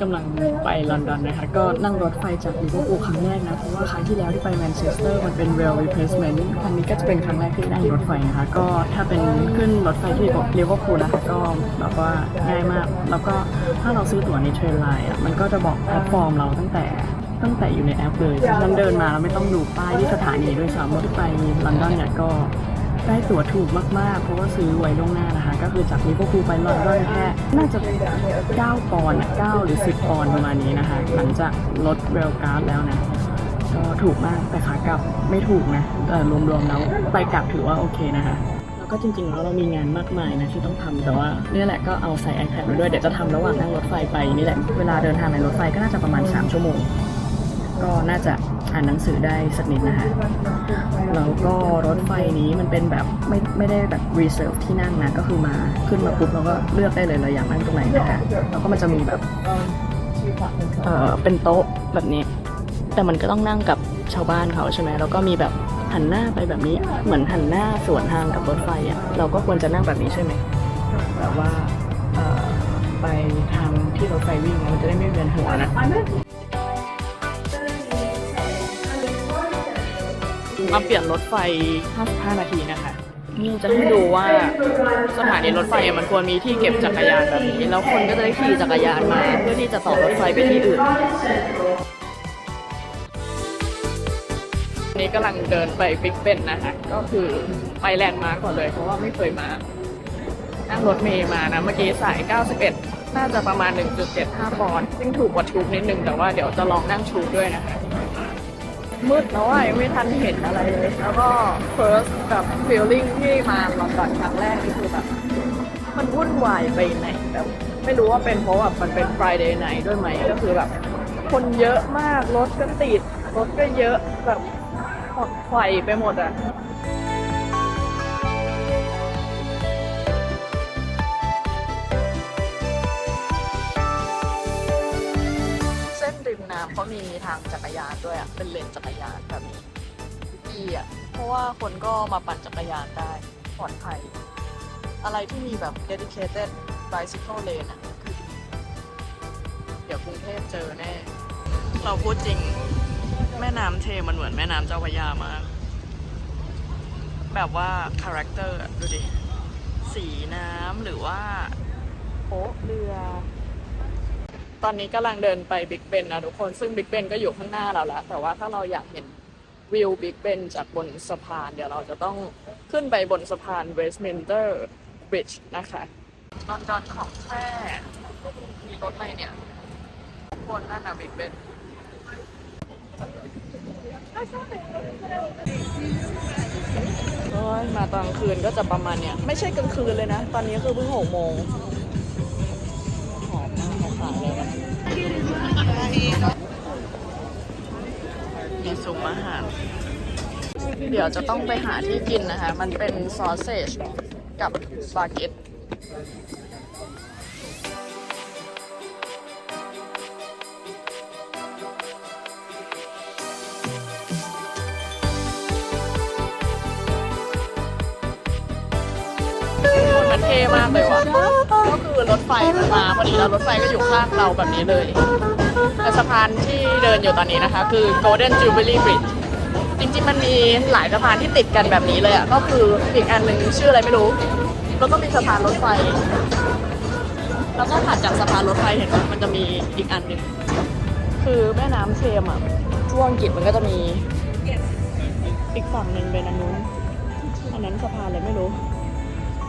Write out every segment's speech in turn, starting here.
กำลังไปลอนดอนนะคะ ก็นั่งรถไฟจากลิเวอร์พูลครั้งแรกนะ เพราะว่าครั้งที่แล้วที่ไปแมนเชสเตอร์มันเป็น rail replacement ครั้งนี้ก็จะเป็นครั้งแรกที่นั่งรถไฟนะคะ ก็ถ้าเป็นขึ้นรถไฟที่ลิเวอร์พูลนะคะก็แบบว่าง่ายมาก แล้วก็ถ้าเราซื้อตั๋วในเทรนไลน์อะ มันก็จะบอกแพลตฟอร์มเราตั้งแต่ตั้งแต่อยู่ในแอปเลยฉันเดินมาแล้วไม่ต้องดูป้ายที่สถานีด้วยซ้ำที่ไปลอนดอนเนี่ยก็ ได้ตั๋วถูกมากๆ เพราะว่าซื้อไว้ล่วงหน้านะคะ ก็คือจากลิเวอร์พูลไปลอนดอนแค่น่าจะ 9 ปอนด์9หรือ 10 ปอนด์ประมาณนี้นะคะ หลังจากลดเรลการ์ดแล้วนะ ก็ถูกมากแต่ขากลับไม่ถูกนะแต่รวมๆแล้วไปกลับถือว่าโอเคนะคะแล้วก็จริงๆแล้วเรามีงานมากมายนะที่ต้องทำแต่ว่าเนี่ยแหละก็เอาใส่ iPad มาด้วยเดี๋ยวจะทำระหว่างนั่งรถไฟไปนี่แหละเวลาเดินทางในรถไฟก็น่าจะประมาณ 3 ชั่วโมง ก็น่าจะอ่านหนังสือได้สักนิดนะคะแล้วก็รถไฟนี้มันเป็นแบบไม่ไม่ได้แบบ reserve ที่นั่งนะก็คือมาขึ้นมาปุ๊บเราก็เลือกได้เลยเราอยากนั่งตรงไหนนะคะแล้วก็มันจะมีแบบเออเป็นโต๊ะแบบนี้ แต่มันก็ต้องนั่งกับชาวบ้านเขาใช่ไหมแล้วก็มีแบบหันหน้าไปแบบนี้เหมือนหันหน้าสวนทางกับรถไฟอะเราก็ควรจะนั่งแบบนี้ใช่ไหมแบบว่าเออไปทางที่รถไฟวิ่งมันจะได้ไม่เวียนหัวนะ มาเปลี่ยนรถไฟ 55 นาทีนะคะนี่จะให้ดูว่าสถานีรถไฟมันควรมีที่เก็บจักรยานแบบนี้ แล้วคนก็จะได้ขี่จักรยานมา เพื่อที่จะต่อรถไฟไปที่อื่นนนี้กำลังเดินไปบิ๊กเบนนะคะ ก็คือไปแลนด์มาร์กก่อนเลย เพราะว่าไม่เคยมา นั่งรถเมย์มานะ เมื่อกี้สาย 91 น่าจะประมาณ 1.75 ปอนด์ซึ่งถูกกว่าทูบนิดนึง แต่ว่าเดี๋ยวจะลองนั่งชูบด้วยนะคะ มืดแล้วอะยังไม่ทันเห็นอะไรเลย แล้วก็ first แบบ feeling ที่มาลอนดอนครั้งแรกนี่คือแบบ มันวุ่นวายไปไหนแบบไม่รู้ว่าเป็นเพราะแบบมันเป็น Friday night ด้วยไหมก็คือแบบ คนเยอะมากรถก็ติดรถก็เยอะแบบขวักไขว่ไปหมดอะ เขามีทางจักรยานด้วยอะ เป็นเลนจักรยานแบบนี้ดีอะ เพราะว่าคนก็มาปั่นจักรยานได้ปลอดภัย อะไรที่มีแบบ dedicated bicycle lane อะคือเดี๋ยวกรุงเทพเจอแน่ เราพูดจริง แม่น้ำเทมันเหมือนแม่น้ำเจ้าพระยามาก แบบว่าคาแรคเตอร์ดูดิ สีน้ำหรือว่าโป๊ะเรือ ตอนนี้กำลังเดินไปบิ๊กเบนนะทุกคนซึ่งบิ๊กเบนก็อยู่ข้างหน้าเราแล้ว แต่ว่าถ้าเราอยากเห็นวิวบิ๊กเบนจากบนสะพาน เดี๋ยวเราจะต้องขึ้นไปบนสะพานเวสต์มินเตอร์บริดจ์นะคะลอนดอนของแท้มีรถอะไรเนี่ยบนนั่นนะบิ๊กเบนมาตอนคืนก็จะประมาณเนี้ยไม่ใช่กลางคืนเลยนะ ตอนนี้คือเพิ่งหกโมง ซุ้มอาหาร เดี๋ยวจะต้องไปหาที่กินนะคะ มันเป็นซอสเซจกับบาเกตมันเท่มากเลยว่ะ ก็คือรถไฟมันมาพอดีแล้วรถไฟก็อยู่ข้างเราแบบนี้เลย แต่สะพานที่เดินอยู่ตอนนี้นะคะ คือ Golden Jubilee Bridge จริงๆ มันมีหลายสะพานที่ติดกันแบบนี้เลยอะ ก็คืออีกอันหนึ่งชื่ออะไรไม่รู้ แล้วก็มีสะพานรถไฟ แล้วก็ถัดจากสะพานรถไฟเห็นไหมมันจะมีอีกอันหนึ่งคือแม่น้ำเชมอะช่วงอังกฤษมันก็จะมี อีกฝั่งหนึ่งเป็นอันนู้นอันนั้นสะพานอะไรไม่รู้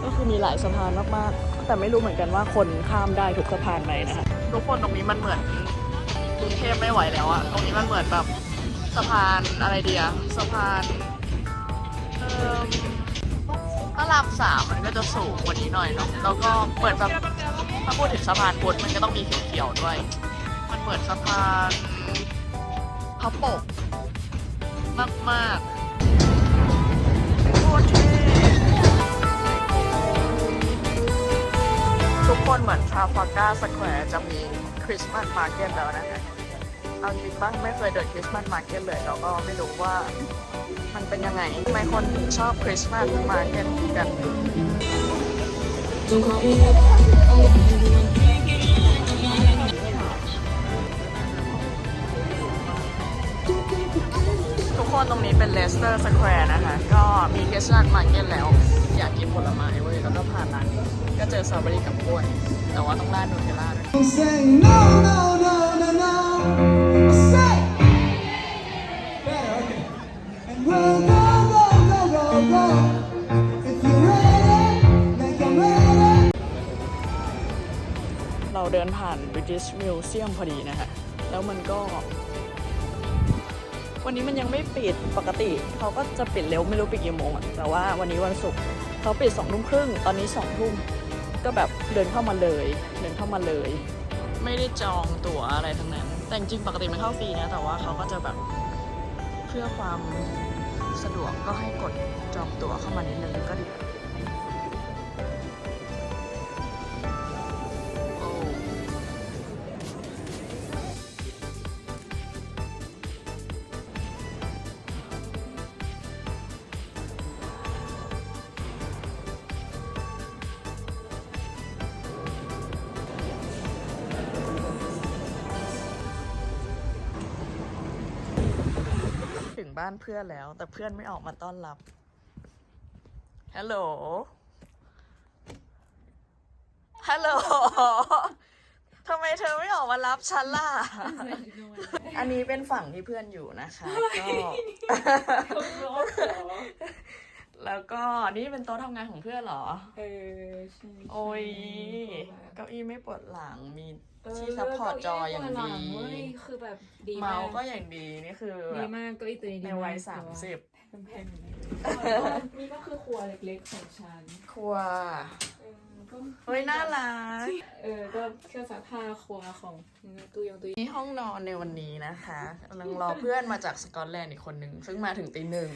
ก็คือมีหลายสะพานมากๆ แต่ไม่รู้เหมือนกันว่าคนข้ามได้ทุกสะพานไหมนะคะ ทุกคนตรงนี้มันเหมือน รุงเทพไม่ไหวแล้วอะตรงนี้มันเหมือนแบบสะพานอะไรเดียสะพานเอ่อพระรามสามมันก็จะสูงกว่านี้หน่อยเนาะแล้วก็เหมือนแบบถ้าพูดถึงสะพานพุทมันก็ต้องมีเขียวๆด้วย มันเหมือนสะพานพระปกมากๆโคตรเท่ทุกคนเหมือนทราฟาก้าสแควร์จะมี คริสต์มาสมาร์เก็ตแล้วนะคะเอาจริงบ้างไม่เคยเดินคริสต์มาสมาร์เก็ตเลยเราก็ไม่รู้ว่ามันเป็นยังไงทำไมคนถึงชอบคริสต์มาสมาร์เก็ตกันทุกคนตรงนี้เป็นเลสเตอร์สแควร์นะคะ ก็มีคริสต์มาสมาเก็ตแล้ว อยากกินผลไม้ จอสตรอเบอรี่กับกล้วย แต่ว่าต้องราดนูเทลล่าด้วย I'm saying no, no, no, no, no. I say, yeah, okay. And we'll go, go, go, go, go. If you're ready, like I'm ready. เราเดินผ่าน British Museum พอดีนะคะแล้วมันก็ วันนี้มันยังไม่ปิดปกติ เขาก็จะปิดเร็วไม่รู้ปิดกี่โมงอะแต่ว่าวันนี้วันศุกร์เขาปิดสองทุ่มครึ่ง ตอนนี้สองทุ่ม ก็แบบเดินเข้ามาเลย เดินเข้ามาเลย ไม่ได้จองตั๋วอะไรทั้งนั้น แต่จริงปกติมันเข้าฟรีนะ แต่ว่าเขาก็จะแบบเพื่อความสะดวกก็ให้กดจองตั๋วเข้ามานิดนึงก็ดี บ้านเพื่อนแล้ว แต่เพื่อนไม่ออกมาต้อนรับ ฮัลโหล ฮัลโหลทำไมเธอไม่ออกมารับฉันล่ะ อันนี้เป็นฝั่งที่เพื่อนอยู่นะคะก็ แล้วก็นี่เป็นโต๊ะทำงานของเพื่อนเหรอ เออใช่โอ้ยก็เก้าอี้ไม่ปวดหลังมีที่ซัพพอร์ตจออย่างดีคือแบบดีเมามาส์ก็อย่างดีนี่คือแบดีบมากเก็อีตัวนี้ในดีมากวัยสามสิบแพงๆนี่ก็คือครัวเล็กๆของฉันครัวเออก็เฮ้ยน่ารัก เออ ก็เครื่องซักผ้าครัวของตู้ยงตู้เย็นนี่ห้องนอนในวันนี้นะคะกำลังรอเพื่อนมาจากสกอตแลนด์อีกคนหนึ่งซึ่งมาถึงตีหนึ่ง